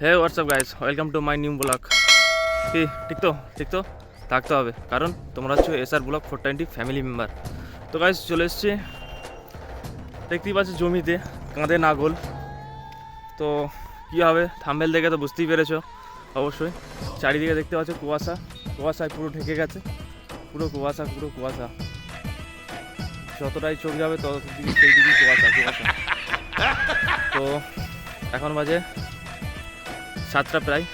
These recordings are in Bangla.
Hey what's up guys welcome to my new blog কি ঠিক তো? ঠিক তো? থাকতে হবে। কারণ তোমরা হচ্ছে SR block four twenty family member তো গাইস চলে এসছি। দেখতেই পাচ্ছি জমিতে কাঁধে নাগল। তো কী হবে? থাম্বেল দেখে তো বুঝতেই পেরেছ। অবশ্যই। চারিদিকে দেখতে পাচ্ছ কুয়াশা। কুয়াশায় পুরো ঢেকে গেছে। পুরো কুয়াশা পুরো কুয়াশা। যতটাই চোখ যাবে তত সেই দিকেই কুয়াশা কুয়াশা তো, এখন বাজে সাতটা প্রায়।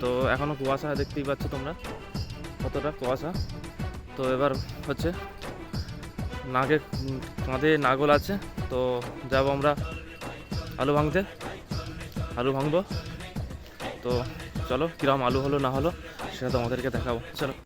তো এখনও কুয়াশা দেখতেই পাচ্ছ তোমরা, কতটা কুয়াশা। তো, এবার হচ্ছে নাগে, কাঁধে নাগল আছে। তো, যাব আমরা আলু ভাঙতে, আলু ভাঙবো। তো, চলো কীরকম আলু হলো না হলো, সেটা তোমাদেরকে দেখাবো। চলো।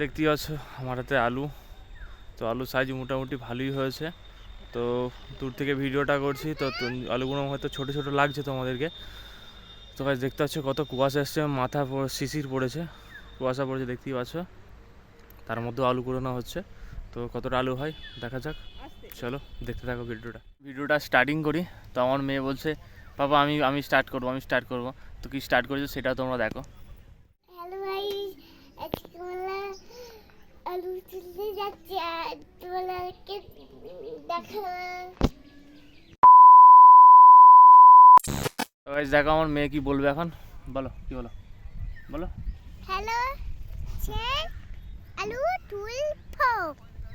দেখতেই পাচ্ছ, আমার হাতে আলু। তো আলু সাইজ মোটামুটি ভালোই হয়েছে। তো দূর থেকে ভিডিওটা করছি, তো আলুগুলো হয়তো ছোটো ছোটো লাগছে তোমাদেরকে। তো ভাই দেখতে পাচ্ছ কত কুয়াশা এসছে, মাথা শিশির পড়েছে। কুয়াশা পড়েছে, দেখতেই পাচ্ছ। তার মধ্যেও আলু কুড়োনো হচ্ছে। তো কতটা আলু হয়, দেখা যাক। চলো, দেখতে থাকো ভিডিওটা। ভিডিওটা স্টার্টিং করি। তো আমার মেয়ে বলছে বাবা আমি আমি স্টার্ট করব, আমি স্টার্ট করব। তো কি স্টার্ট করেছ সেটাও তোমরা দেখো হ্যালো ভাই আজকে আমরা আলু তুলতে যাচ্ছি আর তোমাদেরকে দেখাবো তো দেখো আমার মেয়ে কি বলবে এখন। বলো কি বলো? বলো। হ্যালো আলু তুলবো।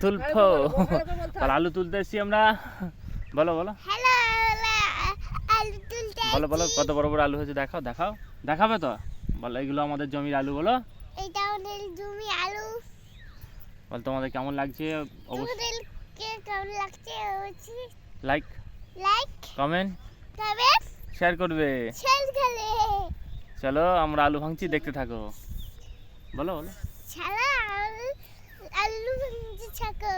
তুলফো আর আলু তুলতে এসছি আমরা। বলো বলো। হ্যালো আলু তুলতে বলো বলো কত বড় বড় আলু হয়েছে দেখাও দেখাও। দেখাবে তো? বলো এগুলো আমাদের জমির আলু বলো। এটা আমাদের জমি আলু। বল তোমাদের কেমন লাগছে? অবশ্যই। কেমন লাগছে? লাইক লাইক কমেন্ট তবে শেয়ার করবে। চলো আমরা আলু ভাঙছি দেখতে থাকো। বলো বলো। আলু ভাঙছি থাকো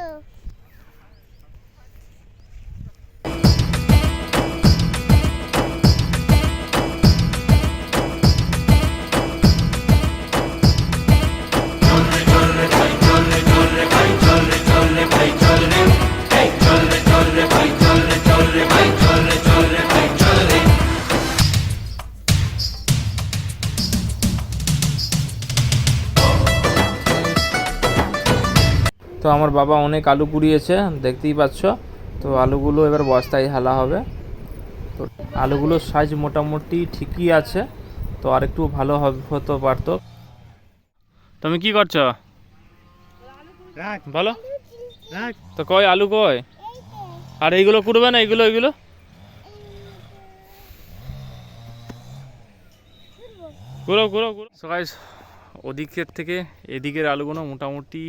তো আমার বাবা অনেক আলু কুড়িয়েছে দেখতেই পাচ্ছ। তো আলুগুলো এবার বস্তায় ঢালা হবে। তো আলুগুলোর সাইজ মোটামুটি ঠিকই আছে, তো আর একটু ভালো হতে পারতো। তুমি কি করছ? বলো। তো কই, আলু কই? আর এইগুলো কুড়বে না, এইগুলো এইগুলো? ঘুরো ঘুরো সো ওদিকের থেকে এদিকের আলুগুলো মোটামুটি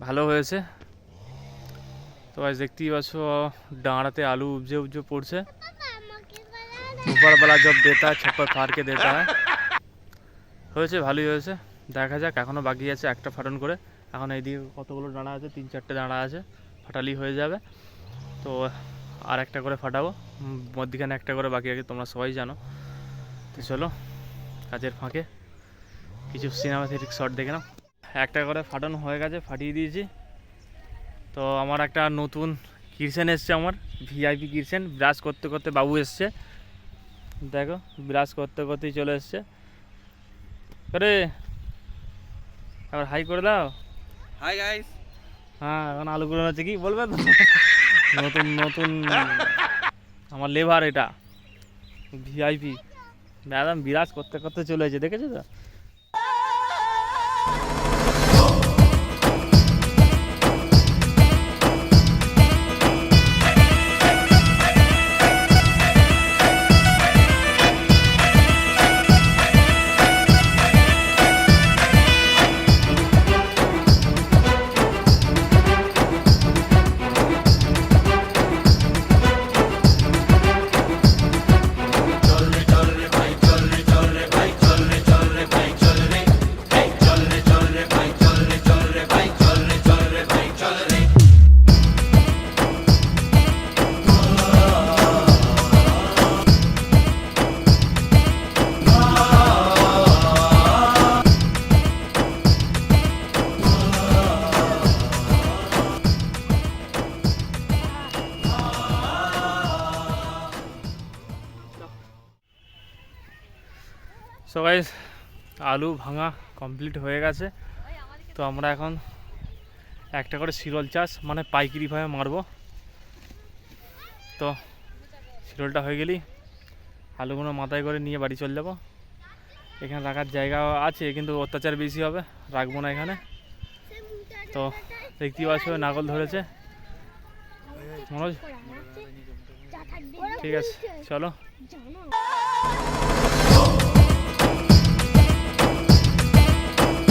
ভালো হয়েছে তো গাইস দেখতেই পাচ্ছ ডাঁড়াতে আলু উপজে উপজে পড়ছে पापा मक्के वाला ऊपर वाला जब देता है छप्पर फाड़ के देता है হয়েছে ভালোই হয়েছে দেখা যাক এখনও বাকি আছে একটা ফাটন করে এখন এইদিকে কতগুলো দাঁড়া আছে তিন চারটে দাঁড়া আছে ফাটালি হয়ে যাবে তো আর একটা করে ফাটাবো উম, মধ্যিখানে একটা করে বাকি আছে তোমরা সবাই জানো তো চলো কাজের ফাঁকে কিছু সিনেমাথেটিক শট দেখে নাও একটা করে ফাটন হয়ে গেছে ফাটিয়ে দিয়েছি। তো আমার একটা নতুন কিরসেন এসছে আমার ভিআইপি কিরসেন ব্রাশ করতে করতে বাবু এসছে। দেখো ব্রাশ করতে করতেই চলে এসছে। আরে আবার হাই করে দাও। হাই গাইস হ্যাঁ এখন আলুগুলো আছে কি? বলবে তো? নতুন নতুন। আমার লেবার এটা। ভিআইপি ম্যাডাম বিরাজ করতে করতে চলে এসেছে দেখেছ তো? সো গাইস আলু ভাঙা কমপ্লিট হয়ে গেছে। তো আমরা এখন একটা করে শিরল চাষ মানে পাইকারিভাবে মারবো। তো শিরলটা হয়ে গেলেই আলুগুলো মাথায় করে নিয়ে বাড়ি চলে যাব। এখানে রাখার জায়গা আছে, কিন্তু অত্যাচার বেশি হবে। রাখব না এখানে। তো দেখতেই পাচ্ছ, নাগল ধরেছে। মনোজ? ঠিক আছে, চলো।